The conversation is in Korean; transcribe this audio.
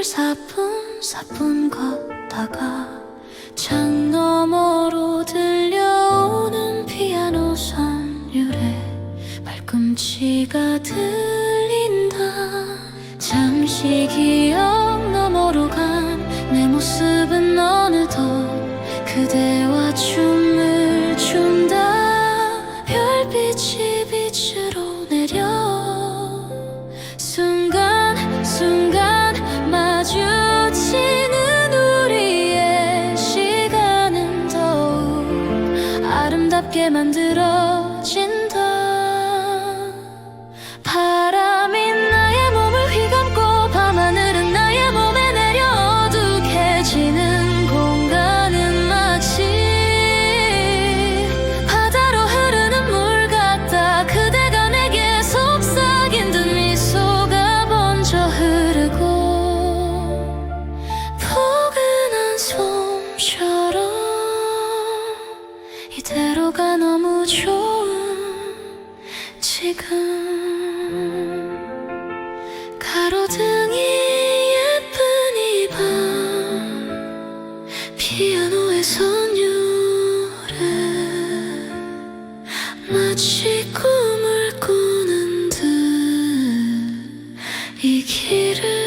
길을 사뿐사뿐 걷다가 창 너머로 들려오는 피아노 선율에 발꿈치가 들린다. 잠시 기억 너머로 간 내 모습은 어느덧 그대와 춤 만들어진다 가로등이 예쁜 이 밤 피아노의 선율에 마치 꿈을 꾸는 듯 이 길을